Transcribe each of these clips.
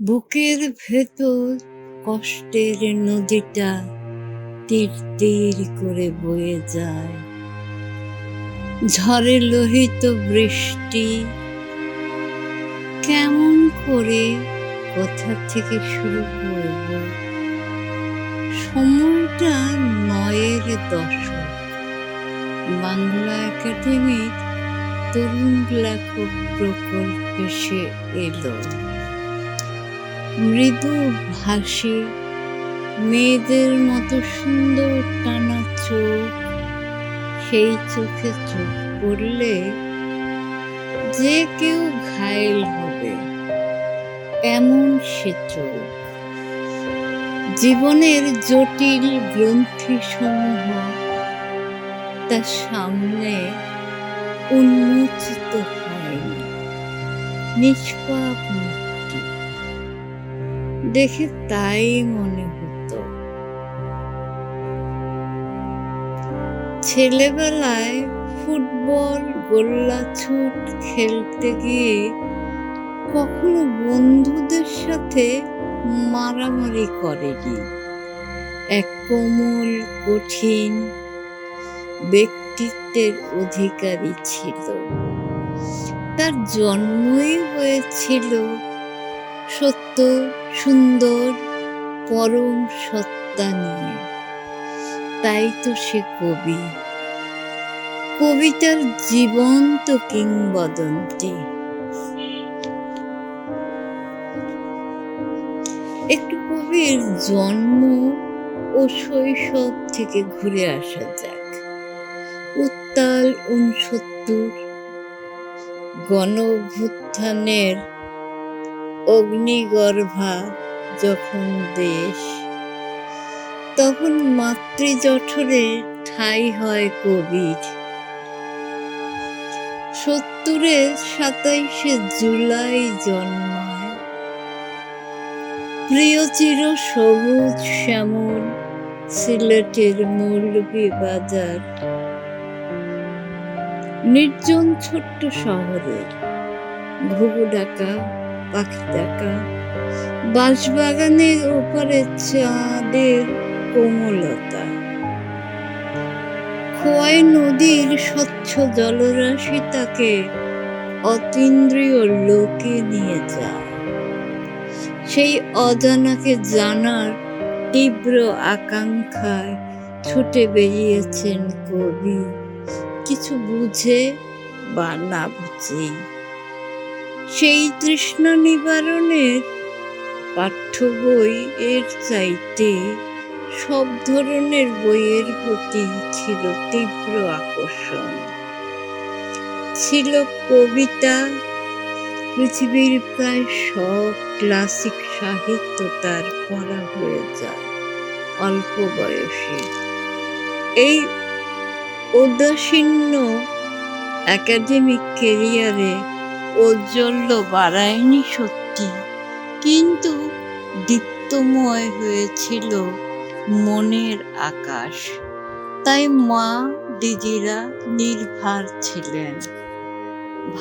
বুকের ভেতর কষ্টের নদীটা তীর তীর করে বয়ে যায়। ঝড়ে লোহিত বৃষ্টি কেমন করে কোথা থেকে শুরু করব? সময়টা নয়ের দশক। বাংলা একাডেমির তরুণ লেখক প্রকল্পে সে এলো। মৃদু ভাসে মেয়েদের মতো সুন্দর টানা চোখ, সেই চোখে চোখ পড়লে যে কেউ ঘায়েল হবে, এমন সে চোখ। জীবনের জটিল গ্রন্থি সমূহ তার সামনে উন্মোচিত হয় নিষ্পাপ দেখে তাই মনে হতো। ছেলেবেলায় ফুটবল গোল্লাছুট খেলতে গিয়ে কখনো বন্ধুদের সাথে মারামারি করেনি। এক কোমল, কঠিন ব্যক্তিত্বের অধিকারী ছিল। তার জন্মই হয়েছিল সত্য সুন্দর পরম সত্তা নিয়ে। তাই তো সে কবি। কবিতার জীবন্ত কিংবদন্তি। একটু কবির জন্ম ও শৈশব থেকে ঘুরে আসা যাক। উত্তাল উনসত্তর গণ অভ্যুত্থানের অগ্নিগর্ভা যখন দেশ, তখন মাতৃজঠরে ঠাই হয় কবির। সত্তরের সাতাইশে জুলাই জন্মায়। প্রিয় চির সবুজ শ্যামল, সিলেটের মৌলভী বাজার। নির্জন ছোট্ট শহরের ঘুঘু ডাকা পাখি ডাকা বাঁশবাগানের ওপারে চাঁদের কোমলতা। খোয়াই নদীর স্বচ্ছ জলরাশি তাকে অতীন্দ্রিয় লোকে নিয়ে যায়। সেই অজানাকে জানার তীব্র আকাঙ্ক্ষায় ছুটে বেরিয়েছেন কবি। কিছু বুঝে বা না বুঝে সেই তৃষ্ণা নিবারণের পাঠ্য বই এর চাইতে সব ধরনের বইয়ের প্রতি ছিল তীব্র আকর্ষণ। ছিল কবিতা, পৃথিবীর প্রায় সব ক্লাসিক সাহিত্য তার পড়া হয়ে যায় অল্প বয়সে। এই উদাসীন্য একাডেমিক কেরিয়ারে ঔজ্জ্বল্য বাড়ায়নি সত্যি। কিন্তু দীপ্তময় হয়েছিল মনের আকাশ। তাই মা দিদিরা নির্ভার ছিলেন।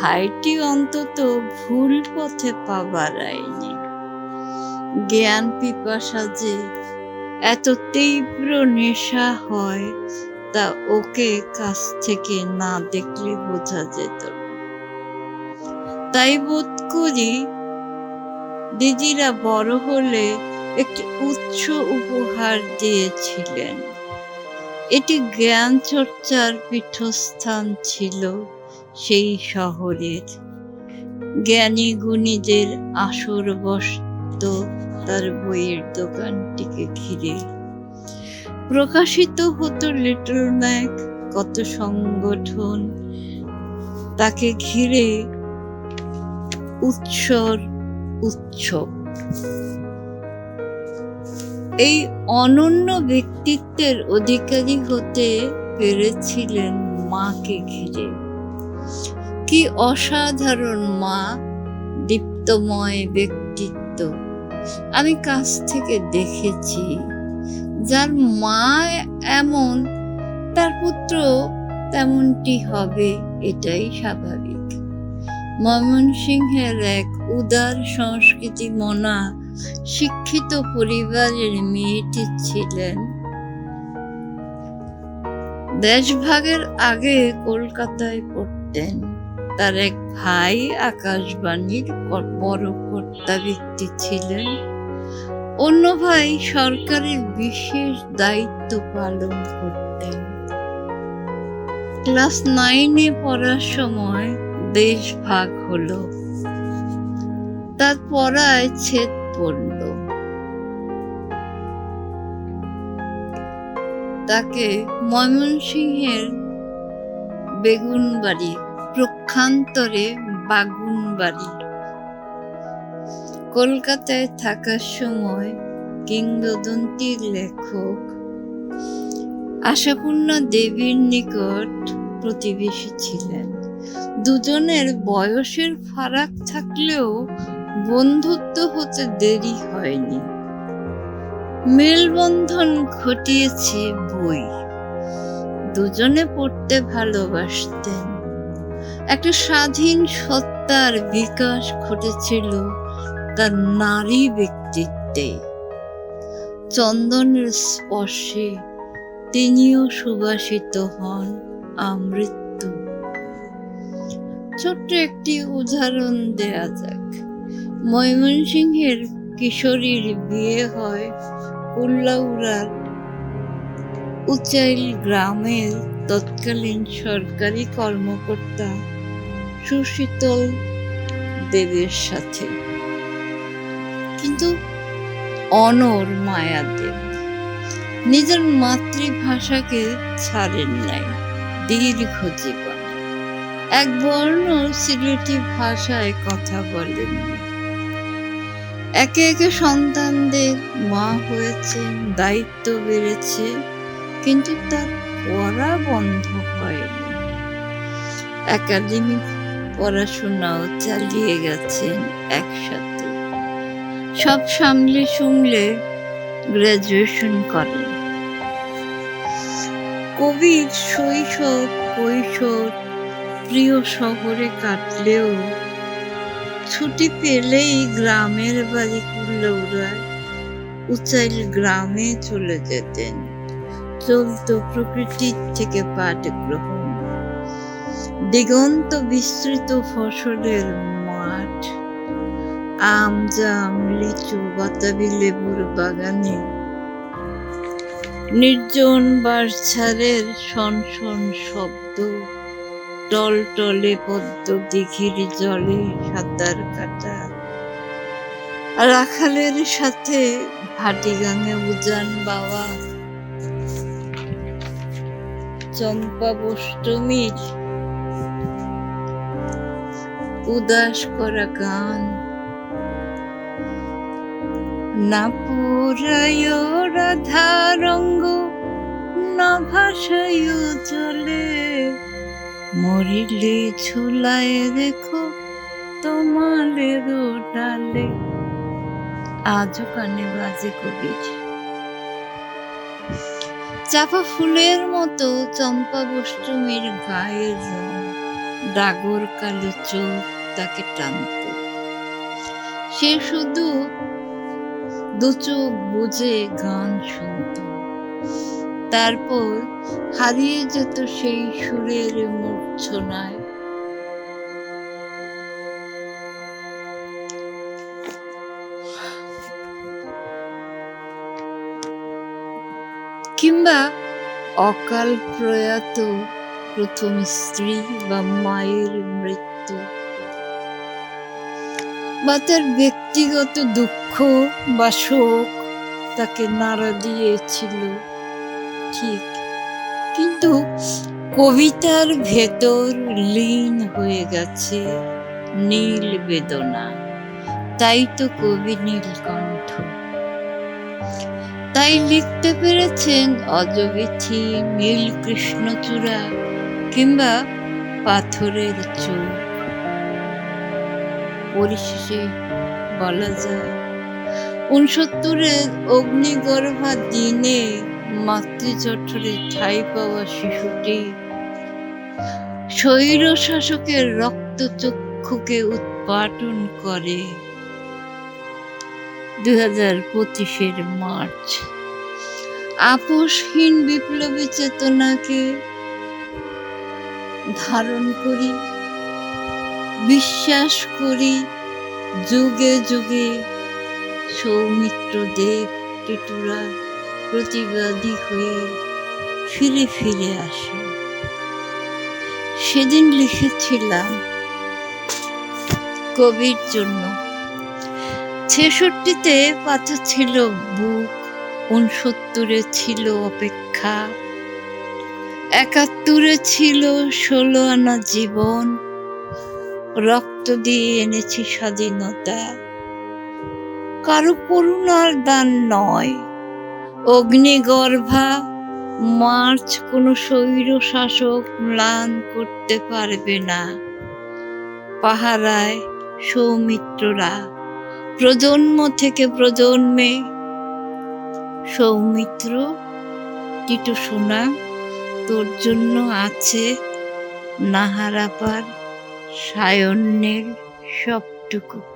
ভাইটি অন্তত ভুল পথে পা বাড়ায়নি। জ্ঞান পিপাসা যে এত তীব্র নেশা হয়, তা ওকে কাছ থেকে না দেখলে বোঝা যেত না। তাই বোধ করি দিদিরা বড় হলে একটি উচ্চ উপহার দিয়েছিলেন। এটি জ্ঞান চর্চার পীঠস্থান ছিল সেই শহরের। জ্ঞানী গুণীদের আসর বসত তার বইয়ের দোকানটিকে ঘিরে। প্রকাশিত হতো লিটল ম্যাক কত সংগঠন তাকে ঘিরে উৎসর, উৎসব। এই অনন্য ব্যক্তিত্বের অধিকারী হতে পেরেছিলেন মাকে ঘিরে। কি অসাধারণ মা, দীপ্তময় ব্যক্তিত্ব। আমি কাছ থেকে দেখেছি, যার মা এমন, তার পুত্র তেমনটি হবে, এটাই স্বাভাবিক। ময়মনসিংহের এক উদার সংস্কৃতি মনা শিক্ষিত পরিবারের মেয়েটি ছিলেন। দেশভাগের আগে কলকাতায় পড়তেন। তার এক ভাই আকাশবাণীর বড় কর্তা ব্যক্তি ছিলেন। অন্য ভাই সরকারের বিশেষ দায়িত্ব পালন করতেন। ক্লাস নাইনে পড়ার সময় দেশ ভাগ হলো। তার পড়ায় ছেদ পড়ল। তাকে ময়মনসিংহের বেগুনবাড়ি, প্রক্ষান্তরে বাগুনবাড়ি। কলকাতায় থাকার সময় কিংবদন্তির লেখক আশাপূর্ণা দেবীর নিকট প্রতিবেশী ছিলেন। দুজনের বয়সের ফারাক থাকলেও বন্ধুত্ব হতে দেরি হয়নি। মেলবন্ধন ঘটিয়েছে বই। দুজনে পড়তে ভালোবাসতেন। একটা স্বাধীন সত্তার বিকাশ ঘটেছিল তার নারী ব্যক্তিত্বে। চন্দনের স্পর্শে তিনিও সুবাসিত হন আমৃত্যু। ছোট্ট একটি উদাহরণ দেয়া যাক। ময়মনসিংহের কিশোরীর বিয়ে হয় উল্লাউড়ার উচাইল গ্রামের তৎকালীন সরকারি কর্মকর্তা সুশীতল দেবের সাথে। কিন্তু অনর মায়াদেব নিজের মাতৃভাষাকে ছাড়েন নাই, দীর্ঘ জীবন। এক বর্ণ সিলেটি ভাষায় কথা বলেননি একে একে সন্তানদের মা হয়েছে, দায়িত্ব বেড়েছে, কিন্তু তার পড়া বন্ধ হয়নি। একাডেমিক পড়াশোনাও চালিয়ে গেছেন একসাথে। সব সামলে শুনলে গ্রাজুয়েশন করেন। কবির শৈশব, কৈশোর প্রিয় শহরে কাটলেও ছুটি পেলেই গ্রামের বাড়ি কুল্লৌড়ায় উচাইল গ্রামে চলে যেতেন। চলতো প্রকৃতির থেকে পাঠ গ্রহণ। দিগন্ত বিস্তৃত ফসলের মাঠ, আম, জাম, লিচু, বাতাবি, লেবুর বাগানে। নির্জন বাঁশঝাড়ের শন শন শব্দ টল টলে পদ্ম দিঘির জলে সাঁতার কাটা। রাখালের সাথে ভাটি গাঙে উজান বাবা চম্পা বষ্টমীর উদাস করা গান। না পুরায় রাধা রঙ্গ না ভাষায় চলে মরিলে ঝুলায় দেখো তোমালের ডালে আজও কানে বাজে কবির। চাপা ফুলের মতো চম্পা বষ্টমীর গায়ের রং, ডাগর কালো চোখ তাকে টানত। সে শুধু দু চোখ বুঝে গান শুনত। তারপর হারিয়ে যেত সেই সুরের কিংবা অকাল প্রয়াত প্রথম স্ত্রী বা মায়ের মৃত্যু বা তার ব্যক্তিগত দুঃখ বা শোক তাকে নাড়া দিয়েছিল, ঠিক। কিন্তু কবিতার ভেতর লীন হয়ে গেছে নীল বেদনা। তাই তো কবি নীলকণ্ঠ। তাই লিখতে পেরেছেন অজবিথি নীল কৃষ্ণচূড়া কিংবা পাথরের চোখ। পরিশেষে বলা যায় উনসত্তরের অগ্নিগর্ভা দিনে মাতৃজঠরে ঠাঁই পাওয়া শিশুটি স্বৈর শাসকের রক্তচক্ষু দুঃখকে উৎপাটন করে। দুই হাজার মার্চ। আপোষহীন বিপ্লবী চেতনাকে ধারণ করি, বিশ্বাস করি, যুগে যুগে সৌমিত্র দেব টিটুরা প্রতিবাদী হয়ে ফিরে ফিরে আসে। সেদিন লিখেছিলাম কবির জন্য। ছেষট্টিতে পাতা ছিল বুক উনসত্তরে ছিল অপেক্ষা, একাত্তরে ছিল ষোলো আনা জীবন, রক্ত দিয়ে এনেছি স্বাধীনতা। কারও করুণার দান নয়, অগ্নিগর্ভা মার্চ কোনো স্বৈর শাসক ম্লান করতে পারবে না। পাহারায় সৌমিত্ররা, প্রজন্ম থেকে প্রজন্মে। সৌমিত্র, টিটু সোনা, তোর জন্য আছে নাহারাপার সায়ন্যের সবটুকু।